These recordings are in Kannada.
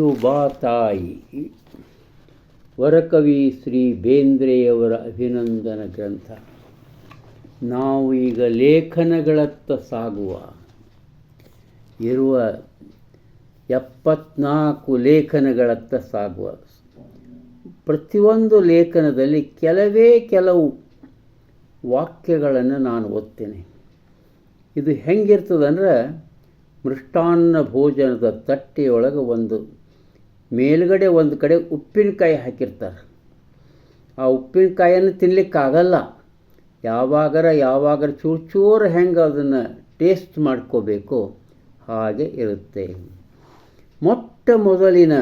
ಇದು ತಾಯಿ ವರಕವಿ ಶ್ರೀ ಬೇಂದ್ರೆಯವರ ಅಭಿನಂದನ ಗ್ರಂಥ. ನಾವು ಈಗ ಲೇಖನಗಳತ್ತ ಸಾಗುವ. ಇರುವ ಎಪ್ಪತ್ನಾಲ್ಕು ಲೇಖನಗಳತ್ತ ಸಾಗುವ. ಪ್ರತಿಯೊಂದು ಲೇಖನದಲ್ಲಿ ಕೆಲವೇ ಕೆಲವು ವಾಕ್ಯಗಳನ್ನು ನಾನು ಓದ್ತೇನೆ. ಇದು ಹೆಂಗಿರ್ತದಂದ್ರೆ ಮೃಷ್ಟಾನ್ನ ಭೋಜನದ ತಟ್ಟೆಯೊಳಗೆ ಒಂದು ಮೇಲ್ಗಡೆ ಒಂದು ಕಡೆ ಉಪ್ಪಿನಕಾಯಿ ಹಾಕಿರ್ತಾರೆ. ಆ ಉಪ್ಪಿನಕಾಯನ್ನು ತಿನ್ನಲಿಕ್ಕಾಗಲ್ಲ ಯಾವಾಗರ ಯಾವಾಗರ ಚೂರು ಚೂರು ಹೆಂಗೆ ಅದನ್ನು ಟೇಸ್ಟ್ ಮಾಡ್ಕೋಬೇಕು ಹಾಗೆ ಇರುತ್ತೆ. ಮೊಟ್ಟ ಮೊದಲಿನ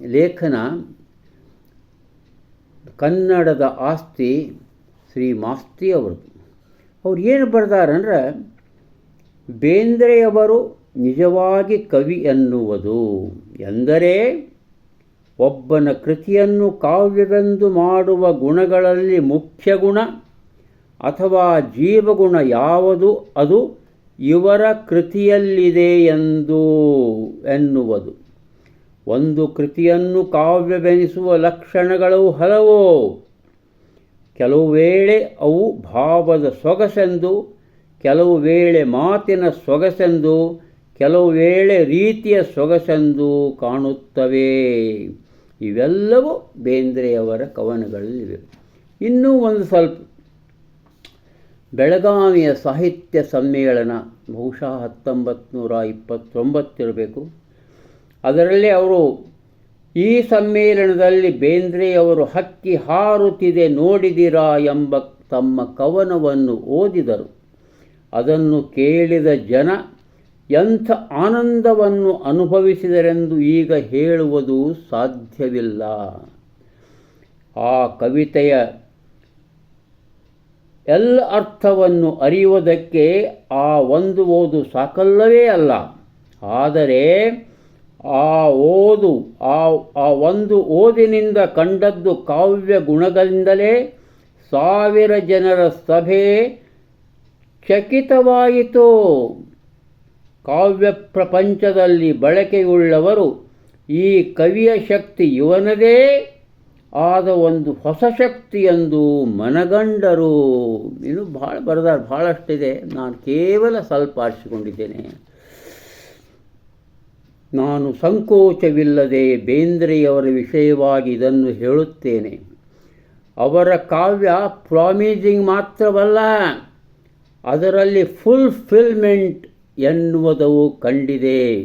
ಲೇಖನ ಕನ್ನಡದ ಆಸ್ತಿ ಶ್ರೀ ಮಾಸ್ತಿ ಅವರದು ಅವ್ರು ಏನು ಬರೆದಾರಂದ್ರೆ ಬೇಂದ್ರೆಯವರು ನಿಜವಾಗಿ ಕವಿ ಎನ್ನುವುದು ಎಂದರೆ ಒಬ್ಬನ ಕೃತಿಯನ್ನು ಕಾವ್ಯವೆಂದು ಮಾಡುವ ಗುಣಗಳಲ್ಲಿ ಮುಖ್ಯ ಗುಣ ಅಥವಾ ಜೀವಗುಣ ಯಾವುದು, ಅದು ಇವರ ಕೃತಿಯಲ್ಲಿದೆ ಎಂದು ಎನ್ನುವುದು. ಒಂದು ಕೃತಿಯನ್ನು ಕಾವ್ಯವೆನಿಸುವ ಲಕ್ಷಣಗಳು ಹಲವು. ಕೆಲವು ವೇಳೆ ಅವು ಭಾವದ ಸೊಗಸೆಂದು, ಕೆಲವು ವೇಳೆ ಮಾತಿನ ಸೊಗಸೆಂದು, ಕೆಲವು ವೇಳೆ ರೀತಿಯ ಸೊಗಸೆಂದು ಕಾಣುತ್ತವೆ. ಇವೆಲ್ಲವೂ ಬೇಂದ್ರೆಯವರ ಕವನಗಳಲ್ಲಿವೆ. ಇನ್ನೂ ಒಂದು ಸ್ವಲ್ಪ. ಬೆಳಗಾವಿಯ ಸಾಹಿತ್ಯ ಸಮ್ಮೇಳನ ಬಹುಶಃ ಹತ್ತೊಂಬತ್ತು ಇಪ್ಪತ್ತೊಂಬತ್ತಿರಬೇಕು ಅದರಲ್ಲಿ ಅವರು ಈ ಸಮ್ಮೇಳನದಲ್ಲಿ ಬೇಂದ್ರೆಯವರು ಹಕ್ಕಿ ಹಾರುತ್ತಿದೆ ನೋಡಿದಿರಾ ಎಂಬ ತಮ್ಮ ಕವನವನ್ನು ಓದಿದರು. ಅದನ್ನು ಕೇಳಿದ ಜನ ಎಂಥ ಆನಂದವನ್ನು ಅನುಭವಿಸಿದರೆಂದು ಈಗ ಹೇಳುವುದು ಸಾಧ್ಯವಿಲ್ಲ. ಆ ಕವಿತೆಯ ಎಲ್ಲ ಅರ್ಥವನ್ನು ಅರಿಯುವುದಕ್ಕೆ ಆ ಒಂದು ಓದು ಸಾಕಲ್ಲವೇ ಅಲ್ಲ. ಆದರೆ ಆ ಓದು, ಆ ಆ ಒಂದು ಓದಿನಿಂದ ಕಂಡದ್ದು ಕಾವ್ಯ ಗುಣಗಳಿಂದಲೇ ಸಾವಿರ ಜನರ ಸಭೆ ಚಕಿತವಾಯಿತು. ಕಾವ್ಯ ಪ್ರಪಂಚದಲ್ಲಿ ಬಳಕೆಯುಳ್ಳವರು ಈ ಕವಿಯ ಶಕ್ತಿ ಇವನದೇ ಆದ ಒಂದು ಹೊಸ ಶಕ್ತಿ ಎಂದು ಮನಗಂಡರು. ಇನ್ನು ಭಾಳ ಬರೆದಾರ, ಭಾಳಷ್ಟಿದೆ. ನಾನು ಕೇವಲ ಸ್ವಲ್ಪ ಆರಿಸಿಕೊಂಡಿದ್ದೇನೆ. ನಾನು ಸಂಕೋಚವಿಲ್ಲದೆ ಬೇಂದ್ರೆಯವರ ವಿಷಯವಾಗಿ ಇದನ್ನು ಹೇಳುತ್ತೇನೆ. ಅವರ ಕಾವ್ಯ ಪ್ರಾಮಿಸಿಂಗ್ ಮಾತ್ರವಲ್ಲ, ಅದರಲ್ಲಿ ಫುಲ್ಫಿಲ್ಮೆಂಟ್ ಎನ್ನುವುದವು ಕಂಡಿದೆ.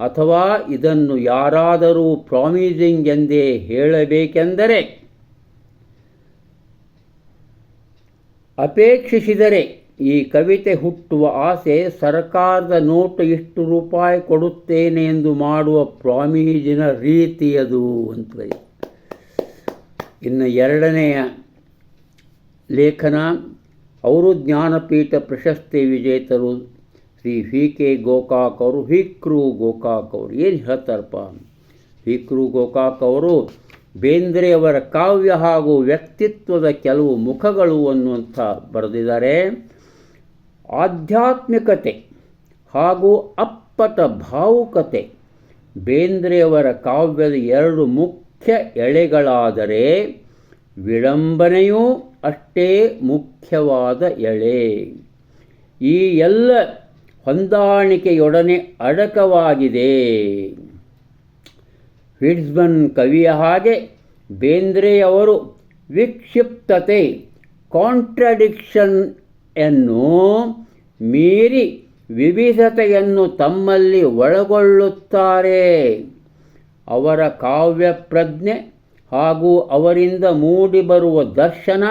ಅಥವಾ ಇದನ್ನು ಯಾರಾದರೂ ಪ್ರಾಮಿಸಿಂಗ್ ಎಂದೇ ಹೇಳಬೇಕೆಂದರೆ, ಅಪೇಕ್ಷಿಸಿದರೆ ಈ ಕವಿತೆ ಹುಟ್ಟುವ ಆಸೆ ಸರ್ಕಾರದ ನೋಟು ಇಷ್ಟು ರೂಪಾಯಿ ಕೊಡುತ್ತೇನೆ ಎಂದು ಮಾಡುವ ಪ್ರಾಮೀಜಿನ ರೀತಿಯದು ಅಂತ ಇನ್ನು ಎರಡನೆಯ ಲೇಖನ ಅವರು ಜ್ಞಾನಪೀಠ ಪ್ರಶಸ್ತಿ ವಿಜೇತರು ಶ್ರೀ ವಿ ಕೆ ಗೋಕಾಕ್ ಅವರು ಹಿಕ್ರು ಗೋಕಾಕ್ ಅವರು ಏನು ಹೇಳ್ತಾರಪ್ಪ? ಹಿಕ್ರು ಗೋಕಾಕ್ ಅವರು ಬೇಂದ್ರೆಯವರ ಕಾವ್ಯ ಹಾಗೂ ವ್ಯಕ್ತಿತ್ವದ ಕೆಲವು ಮುಖಗಳು ಅನ್ನುವಂಥ ಬರೆದಿದ್ದಾರೆ. ಆಧ್ಯಾತ್ಮಿಕತೆ ಹಾಗೂ ಅಪ್ಪಟ ಭಾವುಕತೆ ಬೇಂದ್ರೆಯವರ ಕಾವ್ಯದ ಎರಡು ಮುಖ್ಯ ಎಳೆಗಳಾದರೆ ವಿಳಂಬನೆಯೂ ಅಷ್ಟೇ ಮುಖ್ಯವಾದ ಎಳೆ. ಈ ಎಲ್ಲ ಹೊಂದಾಣಿಕೆಯೊಡನೆ ಅಡಕವಾಗಿದೆ. ಹಿಡ್ಸ್ಬನ್ ಕವಿಯ ಹಾಗೆ ಬೇಂದ್ರೆಯವರು ವಿಕ್ಷಿಪ್ತತೆ, ಕಾಂಟ್ರಡಿಕ್ಷನ್ ಅನ್ನು ಮೀರಿ ವಿವಿಧತೆಯನ್ನು ತಮ್ಮಲ್ಲಿ ಒಳಗೊಳ್ಳುತ್ತಾರೆ. ಅವರ ಕಾವ್ಯ ಪ್ರಜ್ಞೆ ಹಾಗೂ ಅವರಿಂದ ಮೂಡಿಬರುವ ದರ್ಶನ,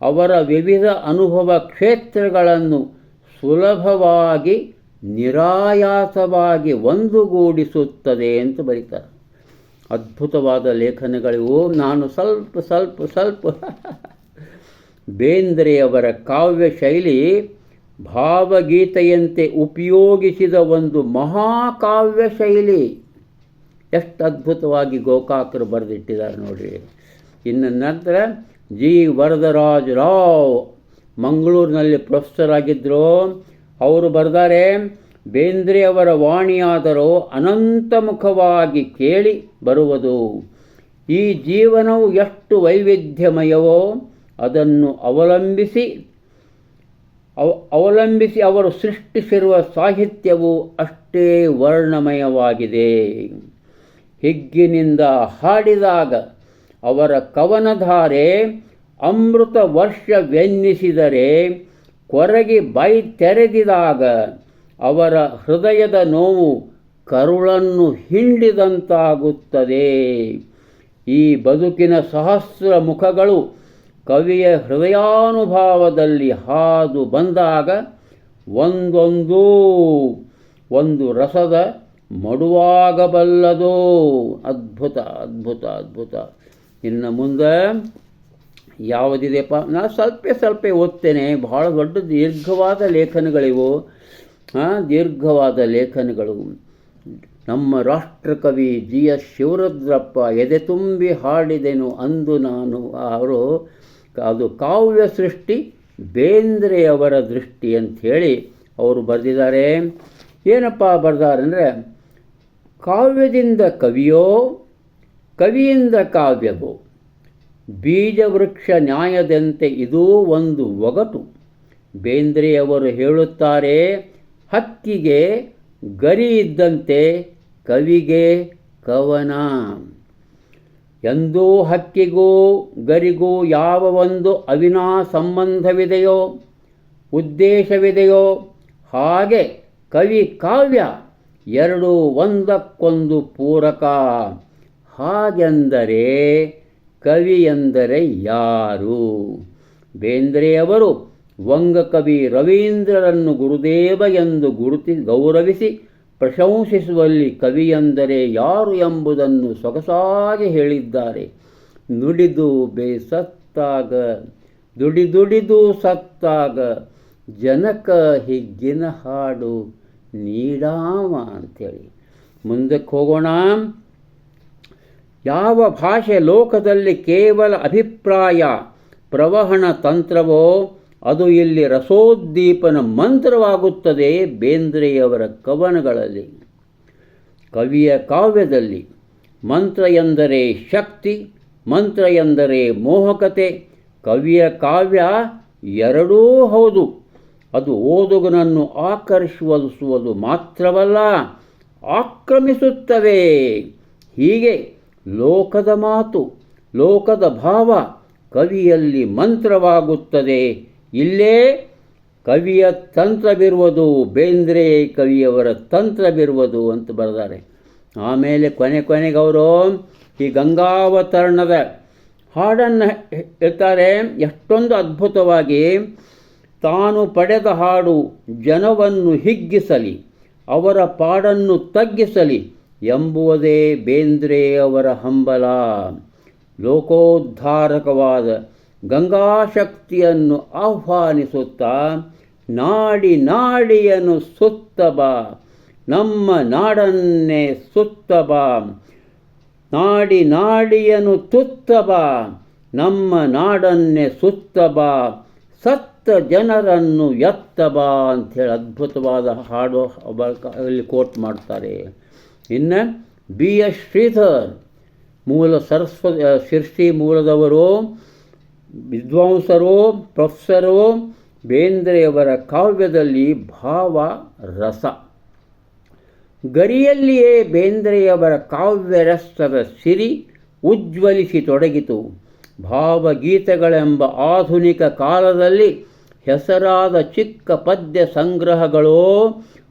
ಅವರ ವಿವಿಧ ಅನುಭವ ಕ್ಷೇತ್ರಗಳನ್ನು ಸುಲಭವಾಗಿ, ನಿರಾಯಾಸವಾಗಿ ಒಂದುಗೂಡಿಸುತ್ತದೆ ಅಂತ ಬರೀತಾರೆ. ಅದ್ಭುತವಾದ ಲೇಖನಗಳಿವು. ನಾನು ಸ್ವಲ್ಪ ಸ್ವಲ್ಪ ಸ್ವಲ್ಪ ಬೇಂದ್ರೆಯವರ ಕಾವ್ಯ ಶೈಲಿ ಭಾವಗೀತೆಯಂತೆ ಉಪಯೋಗಿಸಿದ ಒಂದು ಮಹಾಕಾವ್ಯ ಶೈಲಿ ಎಷ್ಟು ಅದ್ಭುತವಾಗಿ ಗೋಕಾಕರು ಬರೆದಿಟ್ಟಿದ್ದಾರೆ ನೋಡಿರಿ. ಇನ್ನು ನಂತರ ಜಿ. ವರದರಾಜ್ ರಾವ್ ಮಂಗಳೂರಿನಲ್ಲಿ ಪ್ರೊಫೆಸರ್ ಆಗಿದ್ದರು ಅವರು ಬರೆದಾರೆ ಬೇಂದ್ರೆಯವರ ವಾಣಿಯಾದರೂ ಅನಂತಮುಖವಾಗಿ ಕೇಳಿ ಬರುವುದು. ಈ ಜೀವನವು ಎಷ್ಟು ವೈವಿಧ್ಯಮಯವೋ, ಅದನ್ನು ಅವಲಂಬಿಸಿ, ಅವ, ಅವಲಂಬಿಸಿ ಅವರು ಸೃಷ್ಟಿಸಿರುವ ಸಾಹಿತ್ಯವು ಅಷ್ಟೇ ವರ್ಣಮಯವಾಗಿದೆ. ಹಿಗ್ಗಿನಿಂದ ಹಾಡಿದಾಗ ಅವರ ಕವನಧಾರೆ ಅಮೃತ ವರ್ಷವೆನ್ನಿಸಿದರೆ ಕೊರಗಿ ಬೈ ತೆರೆದಿದಾಗ ಅವರ ಹೃದಯದ ನೋವು ಕರುಳನ್ನು ಹಿಂಡಿದಂತಾಗುತ್ತದೆ. ಈ ಬದುಕಿನ ಸಹಸ್ರ ಮುಖಗಳು ಕವಿಯ ಹೃದಯಾನುಭಾವದಲ್ಲಿ ಹಾದು ಬಂದಾಗ ಒಂದೊಂದೂ ಒಂದು ರಸದ ಮಡುವಾಗಬಲ್ಲದೋ. ಅದ್ಭುತ ಅದ್ಭುತ ಅದ್ಭುತ. ಇನ್ನು ಮುಂದೆ ಯಾವುದಿದೆಪ್ಪ ನಾನು ಸ್ವಲ್ಪ ಸ್ವಲ್ಪ ಓದ್ತೇನೆ. ಬಹಳ ದೊಡ್ಡ ದೀರ್ಘವಾದ ಲೇಖನಗಳಿವು. ದೀರ್ಘವಾದ ಲೇಖನಗಳು. ನಮ್ಮ ರಾಷ್ಟ್ರಕವಿ ಜಿ. ಎಸ್. ಶಿವರುದ್ರಪ್ಪ, ಎದೆ ತುಂಬಿ ಹಾಡಿದೆನು ಅಂದು ನಾನು. ಅವರು ಅದು ಕಾವ್ಯ ಸೃಷ್ಟಿ, ಬೇಂದ್ರೆಯವರ ದೃಷ್ಟಿ ಅಂಥೇಳಿ ಅವರು ಬರೆದಿದ್ದಾರೆ. ಏನಪ್ಪ ಬರೆದಾರೆ ಅಂದರೆ ಕಾವ್ಯದಿಂದ ಕವಿಯೋ, ಕವಿಯಿಂದ ಕಾವ್ಯವೋ. ಬೀಜವೃಕ್ಷ ನ್ಯಾಯದಂತೆ ಇದೂ ಒಂದು ಒಗಟು. ಬೇಂದ್ರೆಯವರು ಹೇಳುತ್ತಾರೆ, ಹಕ್ಕಿಗೆ ಗರಿ ಇದ್ದಂತೆ ಕವಿಗೆ ಕವನ. ಎಂದೂ ಹಕ್ಕಿಗೂ ಗರಿಗೂ ಯಾವ ಒಂದು ಅವಿನಾ ಸಂಬಂಧವಿದೆಯೋ, ಉದ್ದೇಶವಿದೆಯೋ, ಹಾಗೆ ಕವಿ ಕಾವ್ಯ ಎರಡು ಒಂದಕ್ಕೊಂದು ಪೂರಕ. ಹಾಗೆಂದರೆ ಕವಿ ಎಂದರೆ ಯಾರು ಬೇಂದ್ರೆಯವರು ವಂಗಕವಿ ರವೀಂದ್ರರನ್ನು ಗುರುದೇವ ಎಂದು ಗುರುತಿ ಗೌರವಿಸಿ ಪ್ರಶಂಸಿಸುವಲ್ಲಿ ಕವಿಯೆಂದರೆ ಯಾರು ಎಂಬುದನ್ನು ಸೊಗಸಾಗಿ ಹೇಳಿದ್ದಾರೆ. ನುಡಿದು ಬೇಸತ್ತಾಗ, ದುಡಿದುಡಿದು ಸತ್ತಾಗ, ಜನಕ ಹಿಗ್ಗಿನ ಹಾಡು ನೀಡಾವ ಅಂಥೇಳಿ ಮುಂದಕ್ಕೆ ಹೋಗೋಣ. ಯಾವ ಭಾಷೆ ಲೋಕದಲ್ಲಿ ಕೇವಲ ಅಭಿಪ್ರಾಯ ಪ್ರವಹಣ ತಂತ್ರವೋ, ಅದು ಇಲ್ಲಿ ರಸೋದ್ದೀಪನ ಮಂತ್ರವಾಗುತ್ತದೆ ಬೇಂದ್ರೆಯವರ ಕವನಗಳಲ್ಲಿ. ಕವಿಯ ಕಾವ್ಯದಲ್ಲಿ ಮಂತ್ರ ಎಂದರೆ ಶಕ್ತಿ, ಮಂತ್ರ ಎಂದರೆ ಮೋಹಕತೆ, ಕವಿಯ ಕಾವ್ಯ ಎರಡೂ ಹೌದು. ಅದು ಓದುಗನನ್ನು ಆಕರ್ಷಿಸುವುದು ಮಾತ್ರವಲ್ಲ, ಆಕ್ರಮಿಸುತ್ತವೆ. ಹೀಗೆ ಲೋಕದ ಮಾತು, ಲೋಕದ ಭಾವ ಕವಿಯಲ್ಲಿ ಮಂತ್ರವಾಗುತ್ತದೆ. ಇಲ್ಲೇ ಕವಿಯ ತಂತ್ರವಿರುವುದು, ಬೇಂದ್ರೆ ಕವಿಯವರ ತಂತ್ರವಿರುವುದು ಅಂತ ಬರೆದಾರೆ. ಆಮೇಲೆ ಕೊನೆ ಕೊನೆಗೆ ಅವರು ಈ ಗಂಗಾವತರಣದ ಹಾಡನ್ನು ಹೇಳ್ತಾರೆ. ಎಷ್ಟೊಂದು ಅದ್ಭುತವಾಗಿ ತಾನು ಪಡೆದ ಹಾಡು, ಜನವನ್ನು ಹಿಗ್ಗಿಸಲಿ, ಅವರ ಪಾಡನ್ನು ತಗ್ಗಿಸಲಿ ಎಂಬುವುದೇ ಬೇಂದ್ರೆಯವರ ಹಂಬಲ. ಲೋಕೋದ್ಧಾರಕವಾದ ಗಂಗಾಶಕ್ತಿಯನ್ನು ಆಹ್ವಾನಿಸುತ್ತಾ ನಾಡಿ ನಾಡಿಯನ್ನು ಸುತ್ತ ಬಾ. ನಮ್ಮ ನಾಡನ್ನೇ ಸುತ್ತ ಬಾ. ನಾಡಿ ನಾಡಿಯನ್ನು ತುತ್ತ ಬಾ. ನಮ್ಮ ನಾಡನ್ನೇ ಸುತ್ತ ಬಾ. ಸತ್ತ ಜನರನ್ನು ಎತ್ತ ಬಾ ಅಂಥೇಳಿ ಅದ್ಭುತವಾದ ಹಾಡು ಅಲ್ಲಿ ಕೋಟ್ ಮಾಡ್ತಾರೆ. ಇನ್ನು ಬಿ ಎಸ್ ಶ್ರೀಧರ್ ಮೂಲ ಸರಸ್ವ ಶಿರ್ಷಿ ಮೂಲದವರು, ವಿದ್ವಾಂಸರು, ಪ್ರೊಫೆಸರು, ಬೇಂದ್ರೆಯವರ ಕಾವ್ಯದಲ್ಲಿ ಭಾವ ರಸ. ಗರಿಯಲ್ಲಿಯೇ ಬೇಂದ್ರೆಯವರ ಕಾವ್ಯರಸದ ಸಿರಿ ಉಜ್ವಲಿಸಿ ತೊಡಗಿತು. ಭಾವಗೀತೆಗಳೆಂಬ ಆಧುನಿಕ ಕಾಲದಲ್ಲಿ ಹೆಸರಾದ ಚಿಕ್ಕ ಪದ್ಯ ಸಂಗ್ರಹಗಳು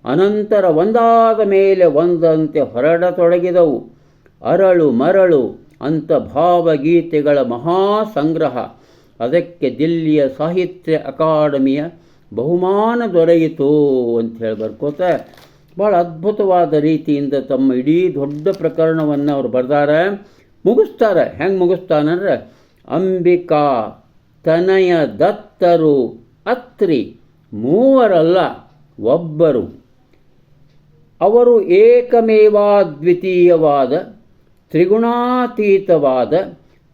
ಅನಂತರ ಒಂದಾದ ಮೇಲೆ ಒಂದಂತೆ ಹೊರಡತೊಡಗಿದವು. ಅರಳು ಮರಳು ಅಂತ ಭಾವಗೀತೆಗಳ ಮಹಾ ಸಂಗ್ರಹ ಅದಕ್ಕೆ ದಿಲ್ಲಿಯ ಸಾಹಿತ್ಯ ಅಕಾಡೆಮಿಯ ಬಹುಮಾನ ದೊರೆಯಿತು ಅಂತ ಹೇಳಿ ಬರ್ಕೋತ ಭಾಳ ಅದ್ಭುತವಾದ ರೀತಿಯಿಂದ ತಮ್ಮ ಇಡೀ ದೊಡ್ಡ ಪ್ರಕರಣವನ್ನು ಅವ್ರು ಬರ್ದಾರೆ. ಮುಗಿಸ್ತಾರೆ. ಹೆಂಗೆ ಮುಗಿಸ್ತಾನಂದ್ರೆ, ಅಂಬಿಕಾ ತನಯ ದತ್ತರು ಅತ್ರಿ, ಮೂವರಲ್ಲ, ಒಬ್ಬರು. ಅವರು ಏಕಮೇವಾದ್ವಿತೀಯವಾದ, ತ್ರಿಗುಣಾತೀತವಾದ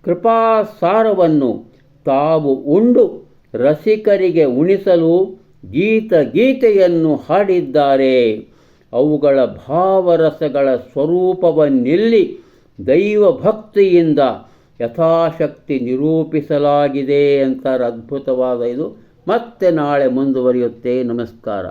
ಕೃಪಾಸಾರವನ್ನು ತಾವು ಉಂಡು ರಸಿಕರಿಗೆ ಉಣಿಸಲು ಗೀತ ಗೀತೆಯನ್ನು ಹಾಡಿದ್ದಾರೆ. ಅವುಗಳ ಭಾವರಸಗಳ ಸ್ವರೂಪವನ್ನಿಲ್ಲಿ ದೈವ ಭಕ್ತಿಯಿಂದ ಯಥಾಶಕ್ತಿ ನಿರೂಪಿಸಲಾಗಿದೆ ಅಂತಾರೆ ಅದ್ಭುತವಾದ ಇದು. ಮತ್ತೆ ನಾಳೆ ಮುಂದುವರಿಯುತ್ತೆ. ನಮಸ್ಕಾರ.